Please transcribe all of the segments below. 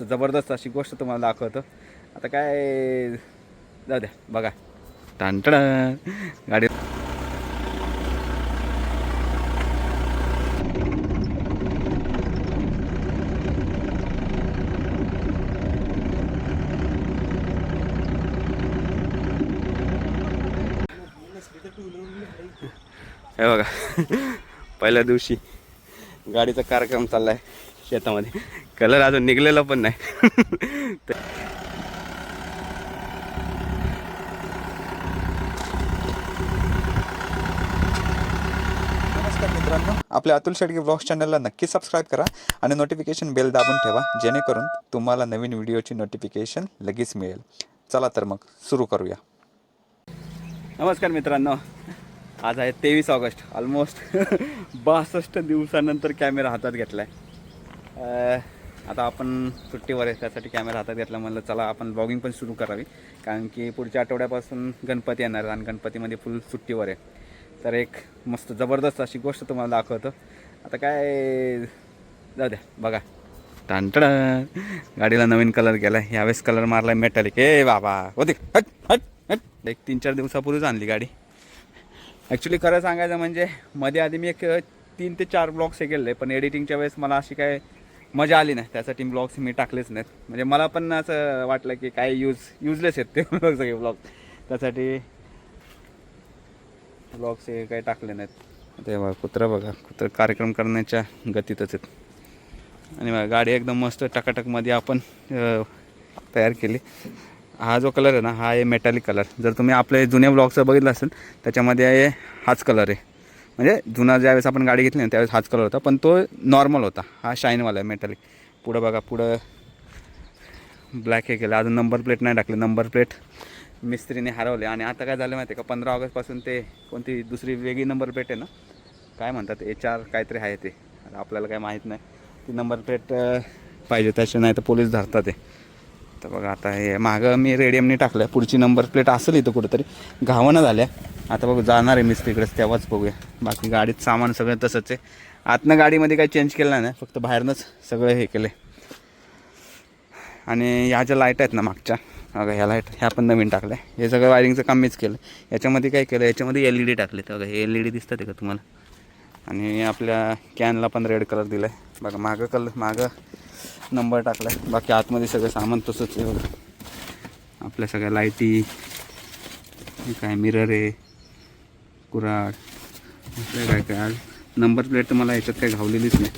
जबरदस्त अशी गोष्ट तुम्हाला दाखवतो. आता काय जाऊ द्या बघा. टांटडा गाडी हे बघा. पहिल्या दिवशी गाडीचा कार्यक्रम चाललाय शेतामध्ये. कलर अजून निघलेला पण नाही. मित्रांनो आपल्या अतुल शेडगे ब्लॉग्स चॅनलला नक्की सबस्क्राईब करा आणि नोटिफिकेशन बेल दाबून ठेवा जेणेकरून तुम्हाला नवीन व्हिडिओची नोटिफिकेशन लगेच मिळेल. चला तर मग सुरू करूया. नमस्कार मित्रांनो. आज आहे तेवीस ऑगस्ट ऑलमोस्ट बासष्ट दिवसानंतर कॅमेरा हातात घेतला आहे आता आपण सुट्टीवर आहे त्यासाठी कॅमेरा हातात घेतला म्हणलं चला आपण ब्लॉगिंग पण सुरू करावी. कारण की पुढच्या आठवड्यापासून गणपती येणार आणि गणपतीमध्ये फुल सुट्टीवर आहे. तर एक मस्त जबरदस्त अशी गोष्ट तुम्हाला दाखवतो. आता काय जाऊ द्या बघा. टांटड गाडीला नवीन कलर केला आहे यावेळेस कलर मारला आहे मेटॅलिक ए बाबा होते हट हट हट. एक तीन चार दिवसापूर्वीच आणली गाडी. ॲक्च्युली खरं सांगायचं म्हणजे मध्ये आधी मी एक तीन ते चार ब्लॉक्स हे केले पण एडिटिंगच्या वेळेस मला अशी काय मजा आली नाही. त्यासाठी ब्लॉग्स मी टाकलेच नाहीत. म्हणजे मला पण असं वाटलं की काय यूज युजलेस आहेत ते सगळे ब्लॉग त्यासाठी ब्लॉग्स हे काही टाकले नाहीत. ते बघा कुत्रा बघा. कुत्र कार्यक्रम करण्याच्या गतीतच आहेत. आणि बघा गाडी एकदम मस्त टकाटकमध्ये आपण तयार केली. हा जो कलर आहे ना हा आहे मेटॅलिक कलर जर तुम्ही आपले जुन्या ब्लॉगचं बघितलं असेल त्याच्यामध्ये आहे हाच कलर आहे. म्हणजे जुना ज्यावेळेस आपण गाडी घेतली ना त्यावेळेस हाच कलर होता पण तो नॉर्मल होता. हा शाईनवाला आहे मेटॅलिक पुढं बघा पुढं ब्लॅक हे केलं. अजून नंबर प्लेट नाही टाकले. नंबर प्लेट मिस्त्रीने हरवले. आणि आता काय झालं माहिती आहे का? पंधरा ऑगस्टपासून ते कोणती दुसरी वेगळी नंबर प्लेट आहे ना? काय म्हणतात? एच आर काहीतरी आहे ते. आपल्याला काय माहीत नाही. ती नंबर प्लेट पाहिजे त्याशिवाय नाही तर पोलीस धरतात ते. तर बघा आता हे मागं मी रेडियमने टाकलं आहे पुढची नंबर प्लेट असेल इथं कुठंतरी. घावणं झाल्या. आता बघू जाणार आहे मिस्त्रीकडेच. तेव्हाच बघूया. बाकी गाडीत सामान सगळं तसंच आहे. आतनं गाडीमध्ये काही चेंज केलं नाही फक्त बाहेरनंच सगळं हे केलं आणि ह्या ज्या लाइट आहेत ना मागच्या अगं ह्या लाइट ह्या पण नवीन टाकल्या. हे सगळं वायरिंगचं काम मीच केलं याच्यामध्ये काय केलं याच्यामध्ये एल ई डी टाकले बघा हे एल ई डी दिसतात का तुम्हाला? आणि आपल्या कॅनला पण रेड कलर दिला आहे बघा मागं कलर मागं नंबर टाकला आहे बाकी आतमध्ये सगळं सामान तसंच आहे बघा. आपल्या सगळ्या लाईटी काय मिरर आहे कुराड असं काय काय आज? नंबर प्लेट तर मला याच्यात काही घावलेलीच नाही.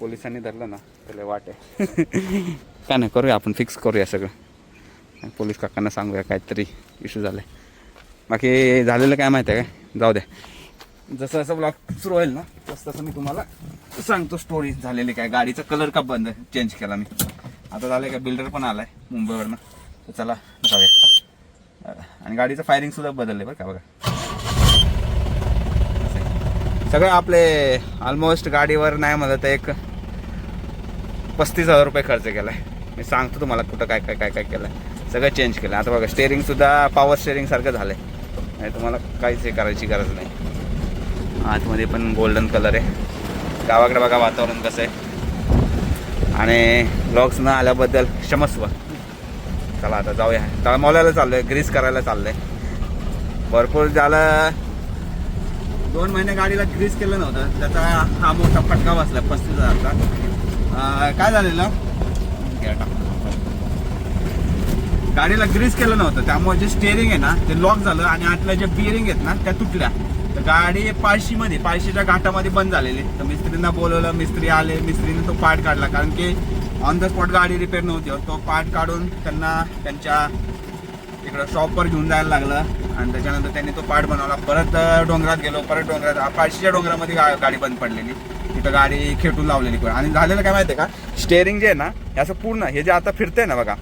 पोलिसांनी धरलं ना त्याला वाट आहे. काय नाही करूया आपण फिक्स करूया सगळं. पोलीस काकांना सांगूया काहीतरी इश्यू झाला आहे बाकी झालेलं काय माहिती आहे काय? जाऊ द्या. जसं जसं ब्लॉग सुरू होईल ना तसं तसं मी तुम्हाला सांगतो स्टोरी झालेली काय. गाडीचा कलर का बंद चेंज केला मी. आता झालं का बिल्डर पण आलाय मुंबईवरनं. तर चला जाऊया. आणि गाडीचं फायरिंग सुद्धा आहे बरं का बघा. सगळं आपले ऑलमोस्ट गाडीवर नाही म्हणत तर एक पस्तीस हजार रुपये खर्च केला आहे मी सांगतो तुम्हाला कुठं काय काय काय काय केलं आहे सगळं चेंज केलं आता बघा स्टेअरिंगसुद्धा पॉवर स्टेअरिंगसारखं झालं आहे नाही तुम्हाला काहीच हे करायची गरज नाही. आतमध्ये पण गोल्डन कलर आहे. गावाकडे बघा वातावरण कसं आहे. आणि ब्लॉग्स न आल्याबद्दल क्षमस्व. चला आता जाऊया. तळमौल्याला चाललो आहे ग्रीस करायला चाललो आहे भरपूर झालं. दोन महिने गाडीला ग्रीस केलं नव्हतं. त्याचा हा मोठा फटका बसला पस्तीस हजारचा. काय झालेलं? गाडीला ग्रीस केलं नव्हतं. त्यामुळे जे स्टेअरिंग आहे ना ते लॉक झालं आणि आतल्या ज्या बिअरिंग आहेत ना त्या तुटल्या. तर गाडी पाळशीमध्ये पाळशीच्या घाटामध्ये बंद झालेली. तर मिस्त्रींना बोलवलं मिस्त्री आले. मिस्त्रीने तो पार्ट काढला. कारण की ऑन द स्पॉट गाडी रिपेअर नव्हती तो पार्ट काढून त्यांना त्यांच्या इकडं शॉपवर घेऊन जायला लागलं. आणि त्याच्यानंतर त्यांनी तो पार्ट बनवला. परत डोंगरात गेलो. परत डोंगरात पाचशेच्या डोंगरामध्ये गा- गाडी बंद पडलेली. तिथं गाडी खेटून लावलेली पण. आणि झालेलं काय माहिती आहे का? स्टेअरिंग जे आहे ना हे असं पूर्ण हे जे आता फिरतंय ना बघा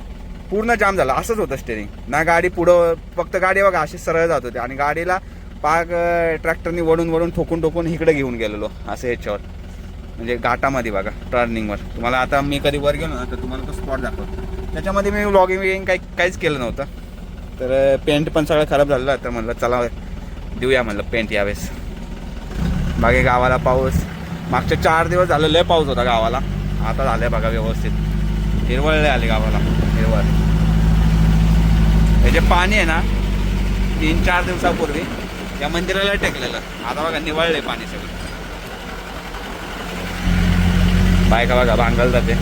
पूर्ण जाम झालं. असंच होतं स्टेअरिंग ना गाडी पुढं फक्त गाडी बघा अशी सरळ जात होती. आणि गाडीला पाक ट्रॅक्टरनी वडून वडून ठोकून ठोकून इकडे घेऊन गेलेलो असं ह्याच्यावर म्हणजे घाटामध्ये बघा टर्निंगवर तुम्हाला आता मी कधी वर गेलो ना तर तुम्हाला तो स्पॉट दाखवतो. त्याच्यामध्ये मी व्लॉगिंग काही काहीच केलं नव्हतं. तर पेंट पण सगळं खराब झालं तर म्हणलं चला देऊया म्हणलं पेंट यावेळेस. बाकी गावाला पाऊस मागचे चार दिवस झालं लय पाऊस होता गावाला. आता झाले बघा व्यवस्थित. हिरवळले आले गावाला. हिरवळ. हे जे पाणी आहे ना तीन चार दिवसापूर्वी या मंदिराला टेकलेलं. आता बघा निवळले पाणी सगळं. बायका बघा भांगल जाते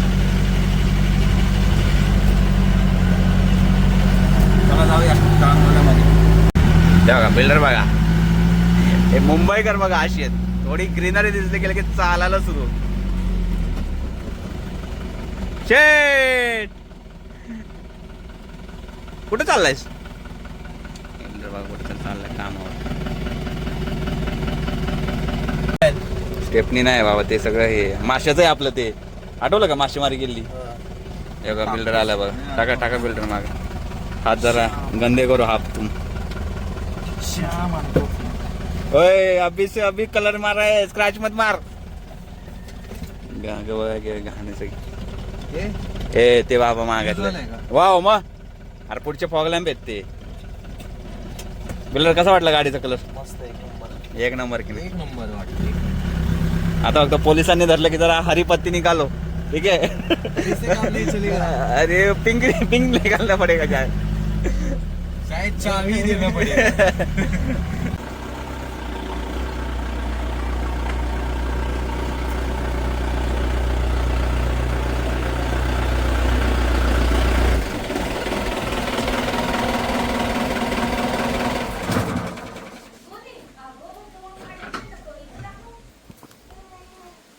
चला जाऊया चांगल्यामध्ये ते बघा बिल्डर बघा. हे मुंबईकर बघा अशी आहेत. थोडी ग्रीनरी दिसली गेलं की चालायला सुरू. शेट! कुठे चाललायस? बिल्डर बघा कुठे चाललाय कामावर. स्टेपनी नाही बाबा ते सगळं हे. माशाचं आहे आपलं ते. आठवलं का मासेमारी गेली बघा बिल्डर आला बघा. टाका टाका बिल्डर माग. हात जरा गंदे करू हात तुम ओए अभी से अभी कलर मार रहा है स्क्रैच मत मार। ए ते बाबा मागितलं वाव मग. अरे पुढचे फॉग लॅम्प आहेत ते. बिल्डर कसा वाटला गाडीचा कलर मस्त एक नंबर. एक नंबर की एक नंबर आता फक्त पोलिसांनी धरलं की जरा हरिपत्ती निकालो. ठीक है काम नहीं चलेगा अरे पिंक पिंक निकालना पड़ेगा क्या? चावी चाबी देना पड़ेगा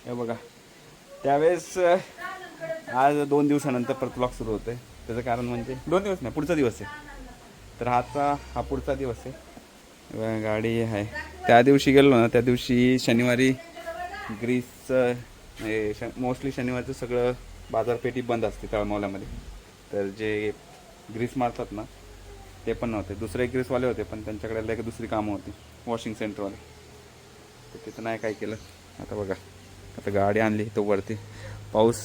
हे बघा. त्यावेळेस आज दोन दिवसानंतर परत ब्लॉग सुरू होते त्याचं कारण म्हणजे? दोन दिवस नाही पुढचा दिवस आहे. तर आजचा हा पुढचा दिवस आहे. गाडी आहे. त्या दिवशी गेलो ना त्या दिवशी शनिवारी ग्रीसचं मोस्टली शनिवारचं सगळं बाजारपेठी बंद असते तळमावल्यामध्ये. तर जे ग्रीस मारतात ना ते पण नव्हते. दुसरे ग्रीसवाले होते पण त्यांच्याकडे एक दुसरी कामं होती वॉशिंग सेंटरवाले. तर तिथं नाही काय केलं. आता बघा आता गाडी आणली तो वरती. पाऊस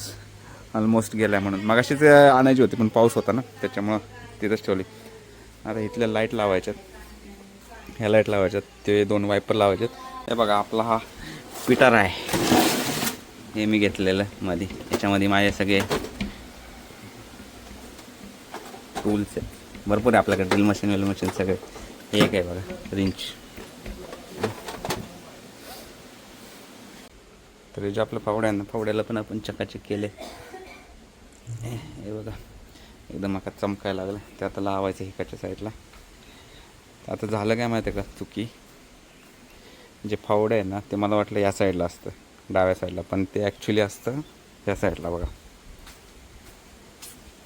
ऑलमोस्ट गेला आहे म्हणून. मगाशीच आणायची होती पण पाऊस होता ना त्याच्यामुळं तिथंच ठेवली. आता इथल्या लाइट लावायच्यात. ह्या लाइट लावायच्यात. ते दोन वायपर लावायच्यात हे बघा आपला हा पिटर आहे. हे मी घेतलेलं मध्ये याच्यामध्ये माझे सगळे टूल्स आहेत. भरपूर आहे आपल्याकडे. ड्रिल मशीन वेल मशीन सगळे. हे एक आहे बघा रिंच तर जे आपलं फावडं ना फावड्याला पण आपण चकाचक केले. हे बघा. एकदम आता चमकायला लागलं. ते आता लावायचं हिकाच्या साईडला. आता झालं काय माहिती आहे का चुकी? जे फावडं आहे ना ते मला वाटलं या साईडला असतं डाव्या साईडला. पण ते ॲक्च्युली असतं या साईडला बघा.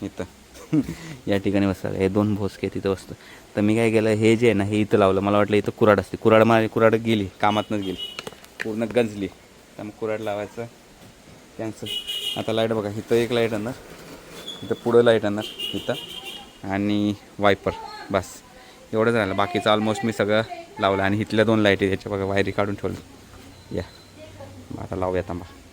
इथं. या ठिकाणी बसलं हे दोन भोसके तिथं बसतं तर मी काय केलं हे जे आहे ना हे इथं लावलं. मला वाटलं इथं कुराड असते. कुराड माझी कुराड गेली कामातनंच गेली. पूर्ण गंजली. त्यामुळे कुराड लावायचं. कॅन्सल आता लाइट बघा. इथं एक लाइट आहे ना. इथं पुढं लाइट आणणार इथं. आणि वायपर बस. एवढंच राहिलं. बाकीचं ऑलमोस्ट मी सगळं लावलं. आणि इथल्या दोन लाईटी याच्या बघा वायरी काढून ठेवलं. या. मग आता लावूया थांबा.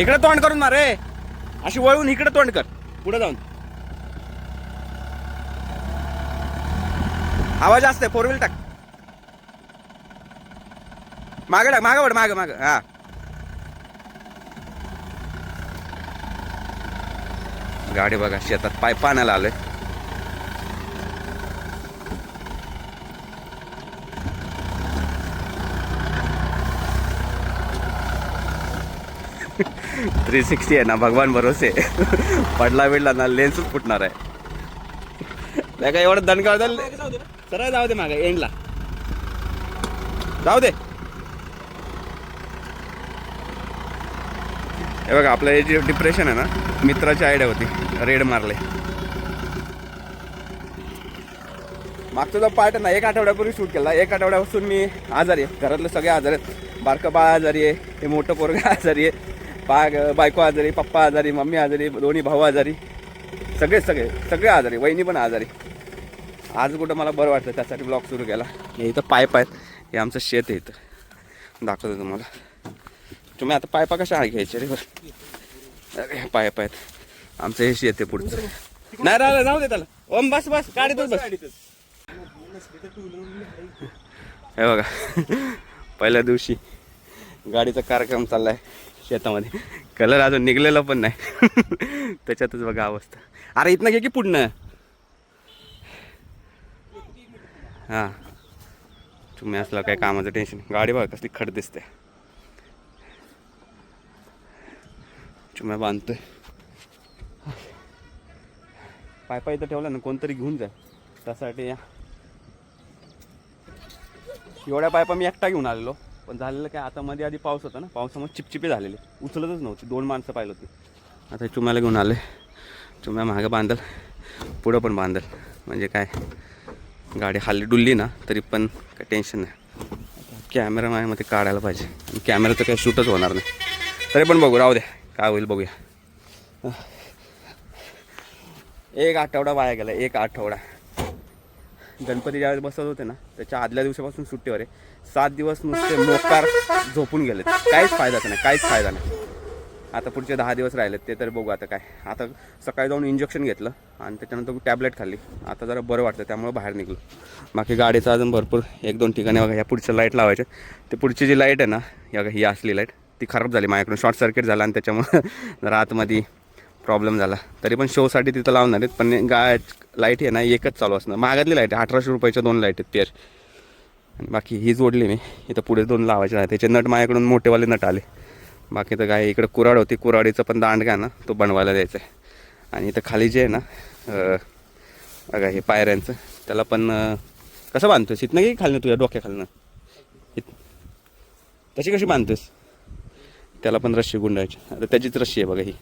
इकडे तोंड करून मारे अशी वळून इकडे तोंड कर. पुढे जाऊन. आवाज असते फोर व्हील टाक. मागे टाक मागे वड मागे मागे. हा. गाडी बघा शेतात पाय पाण्याला आलोय. थ्री सिक्स्टी आहे ना भगवान भरोसे. पडला बिडला ना लेन्सच फुटणार आहे. नाही का एवढं दणका सरळ जाऊ दे मागे एंडला जाऊ दे. हे बघा आपलं हे जे डिप्रेशन आहे ना मित्राची आयडिया होती रेड मारले. मागचा जो पार्ट आहे ना एक आठवड्यापूर्वी शूट केला. एक आठवड्यापासून मी आजारी आहे. घरातले सगळे आजारी आहेत. बारकं बाळ आजारी आहे हे मोठं पोरगा आजारी आहे. बा बायको आजारी पप्पा आजारी मम्मी आजारी दोन्ही भाऊ आजारी सगळे सगळे सगळे आजारी वहिनी पण आजारी. आज कुठं मला बरं वाटतं त्यासाठी ब्लॉग सुरू केला. हे इथं पायप आहेत हे आमचं शेत आहे इथं. दाखवतो तुम्हाला. तुम्ही आता पायपा कशा घ्यायचे रे? बरं अरे, पायप आहेत आमचं हे शेत आहे पुढचं. नाही राहिलं जाऊ दे त्याला. ओम बस बस गाडीतच बस. हे बघा. पहिल्या दिवशी गाडीचा कार्यक्रम चाललाय. शेतामध्ये. कलर अजून निघलेला पण नाही. त्याच्यातच बघा अवस्था. अरे इथनं घे की पुढनं. हां. तुम्ही असलं काय कामाचं टेन्शन गाडी बघा कसली खड दिसते. चुम्या बांधतोय. पायपा इथं ठेवला ना कोणतरी घेऊन जा. त्यासाठी या. एवढ्या पायपा मी एकटा घेऊन आलेलो. पण झालेलं काय आता मध्ये आधी पाऊस होता ना पावसामुळे चिपचिपे झालेले. उचलतच नव्हती दोन माणसं पाहिलं होती. आता चुम्याला घेऊन आले. चुम्या मागं बांधल पुढं पण बांधल. म्हणजे काय गाडी हल्ली डुलली ना तरी पण काय टेन्शन नाही. कॅमेरा माझ्यामध्ये काढायला पाहिजे. कॅमेरा तर काही शूटच होणार नाही. तरी पण बघू राहू द्या काय होईल बघूया. एक आठवडा वाया गेला एक आठवडा. गणपती ज्यावेळेस बसत होते ना त्याच्या आदल्या दिवसापासून सुट्टीवर आहे. सात दिवस नुसते मोकार झोपून गेलेत. काहीच फायदाच नाही काहीच फायदा नाही. आता पुढचे दहा दिवस राहिलेत ते तर बघू आता काय. आता सकाळी जाऊन इंजेक्शन घेतलं आणि त्याच्यानंतर टॅबलेट खाल्ली. आता जरा बरं वाटतं त्यामुळे बाहेर निघलो. बाकी गाडीचं अजून भरपूर एक दोन ठिकाणी बघा ह्या पुढच्या लाइट लावायच्या ते पुढची जी लाइट आहे ना या ही असली लाइट ती खराब झाली माझ्याकडून. शॉर्ट सर्किट झाला आणि त्याच्यामुळं जरा आतमध्ये प्रॉब्लेम झाला. तरी पण शोसाठी तिथं लावणार आहेत पण गा लाइट आहे ना एकच चालू असणार. महागातली लाइट आहे अठराशे रुपयाच्या दोन लाइट आहेत पेअर आणि बाकी ही जोडली मी. इथं पुढे दोन लावायचे आहे त्याचे नट माझ्याकडून मोठेवाले नट आले. बाकी तर काय इकडं कुराड होती. कुराडीचं पण दांड काय ना तो बनवायला द्यायचा आहे. आणि इथं खाली जे आहे ना बघा हे पायऱ्यांचं त्याला पण कसं बांधतोस इथनं की खालनं तुझ्या डोक्या खालनं? इत तशी कशी बांधतोस त्याला पण रस्सी गुंडायची. आता त्याचीच रस्सी आहे बघा ही.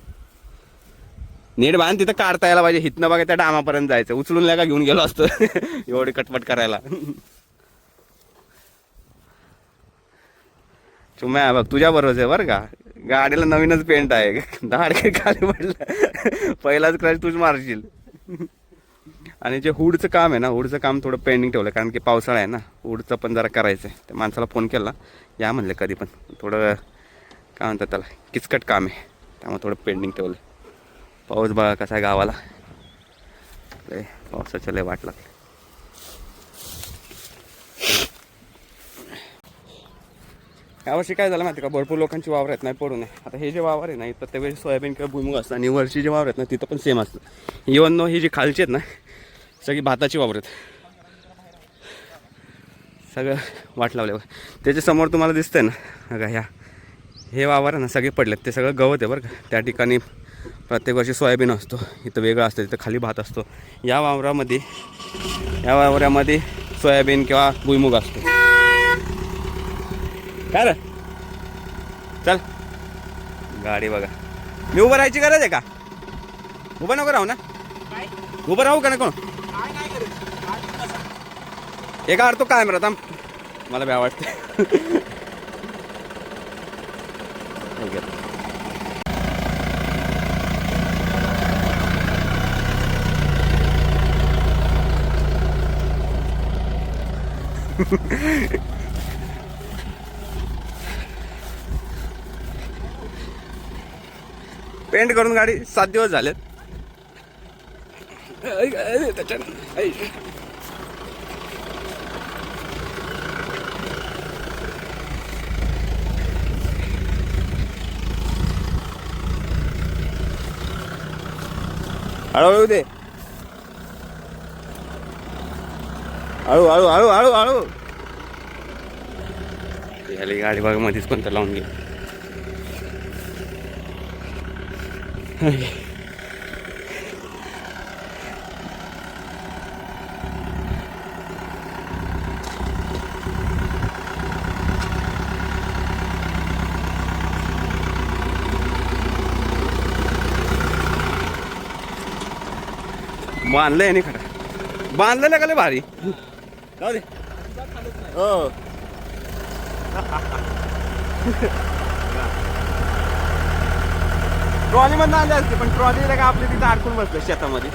नीट बांध तिथं काढता यायला पाहिजे. हिथनं बघा त्या डामापर्यंत जायचं. उचलून का घेऊन गेलो असतो. एवढी कटपट करायला. चुम्या बघ तुझ्या बरोबर आहे बरं का. गाडीला नवीनच पेंट आहे. दाडके खाली पडलं. पहिलाच क्रॅश तूच मारशील. आणि जे हुडचं काम आहे ना हुडचं काम थोडं पेंडिंग ठेवलं. कारण की पावसाळा आहे ना हुडचं पण जरा करायचं आहे त्या माणसाला फोन केला. या म्हणलं कधी पण. थोडं काय म्हणतात त्याला किचकट काम आहे. त्यामुळे थोडं पेंडिंग ठेवलं. पाऊस बघा कसा आहे गावाला. लय पावसाच्या लय वाट लागली. यावर्षी काय झालं माहिती का? भरपूर लोकांची वावर आहेत नाही पडू नये. आता हे जे वावर आहे ना इथं त्यावेळी सोयाबीन किंवा भुईमुग असतं आणि वरची जे वावर आहेत ना तिथं पण सेम असतं. इवन नो ही जी खालची आहेत ना सगळी भाताची वावर आहेत. सगळं वाट लावल्यावर. त्याच्यासमोर तुम्हाला दिसतंय ना बघा ह्या हे वावर ना सगळे पडलेत. ते सगळं गवत आहे बरं का. त्या ठिकाणी प्रत्येक वर्षी सोयाबीन असतो इथं वेगळं असतं तिथं खाली भात असतो. या वावरामध्ये या वावरामध्ये सोयाबीन किंवा भुईमुग असतो. काय रे? चल. गाडी बघा. मी उभं राहायची गरज आहे का? उभं नको राहू ना. उभं राहू का ना कोण का तो काय म्हणत मला भ्या वाटते. पेंट करून गाडी सात दिवस झालेत. त्याच्यात हळूहळू दे. हळू हळू हळू हळू हळू. झाली गाडी बघा मध्येच कोणतं लावून घे. बांधलंय नाही खरं. बांधलेलं का लय भारी? जाऊ दे हो. ट्रॉली मध्ये आणले असते पण ट्रॉली का आपली तिथे अडकून बसलं शेतामध्ये?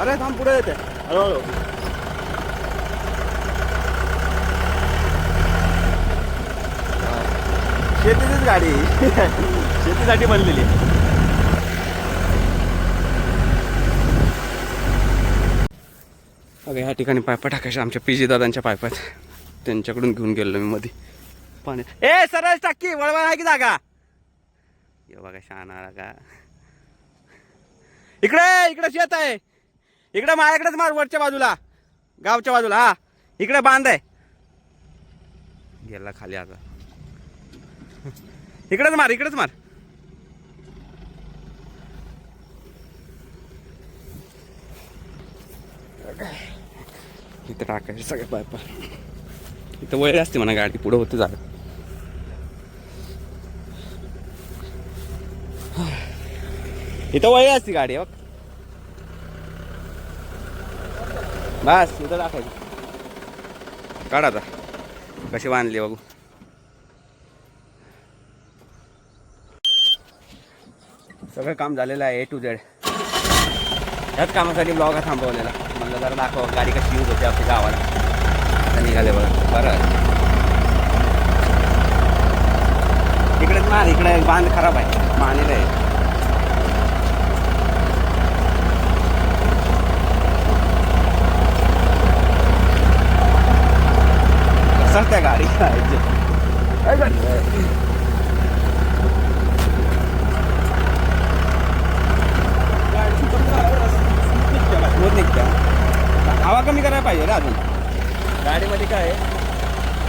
अरे थांब पुढे येते. हळूहळू. शेतीचीच गाडी. शेतीसाठी बनलेली. बघा ह्या ठिकाणी पायपा टाकायच्या आमच्या पीजी दादांच्या पायपात त्यांच्याकडून घेऊन गेलो मी मध्ये पाणी. ए सरळ टाकी वळवळ आहे की जागा? ये बघा शहाणा का? इकडे इकडे शेत आहे. इकडे माझ्याकडेच मार वरच्या बाजूला. गावच्या बाजूला हा. इकडे बांध आहे. गेला खाली आता. इकडेच मार इकडेच मार. इथं टाकायचे सगळ्या पायपा. इथं वय असते म्हणा गाडी पुढं होते जागा इथं वय असते गाडी बघ. बस इथं टाकायची. काढा आता. कशी बांधली बघू. सगळं काम झालेलं आहे ए टू झेड ह्याच कामासाठी ब्लॉग हा थांबवलेला. म्हणलं जरा दाखव गाडी कशी यूज होते आपल्या गावाला. आता निघाले बघा. बरं. इकडेच मार इकडे बांध खराब आहे. मानेलं. आहे कसं त्या गाडी निघत्या. हवा कमी करायला पाहिजे रे अजून. गाडीमध्ये काय आहे?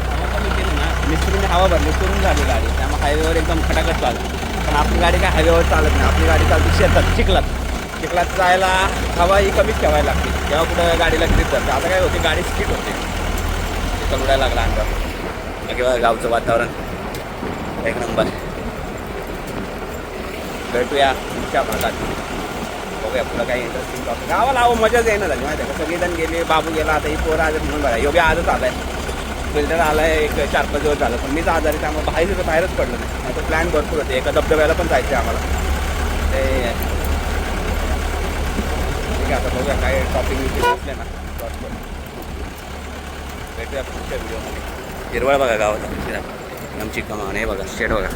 हवा कमी केली ना. मिस्त्रीने हवा भरली करून झाली गाडी. त्यामुळे हायवेवर एकदम खटाखट चालते. पण आपली गाडी काय हायवेवर चालत नाही. आपली गाडी चालते शेतात चिखलात. चिखलात जायला हवा ही कमीच ठेवायला लागते. तेव्हा कुठं गाडीला ग्रीप जाते. आता काय होते गाडी स्किट होते. चिखल उडायला लागला अंगावर किंवा गावचं वातावरण. एक नंबर. भेटूया तुमच्या भागात. बघूया पुढं काही इंटरेस्टिंग टॉपिक गावाला अहो मजाच येणं झाली माहिती आहे का? सगळेजण गेले बाबू गेला आता ही पोरं आजच म्हणून बघा. योग्य आजच आलाय. फिल्टर आलाय एक चार पाच दिवस झालं. पण मीच आजारी त्यामुळे बाहेर तर बाहेरच पडलं नाही. आता प्लॅन भरपूर होते. एका धबधब्याला पण जायचं आहे आम्हाला. ते ठीक आहे आता बघूया काय टॉपिक विषय असले ना. short भेटूया पुढच्या व्हिडिओमध्ये हिरवळ बघा गावाचा आमची कमान हे बघा शेड बघा.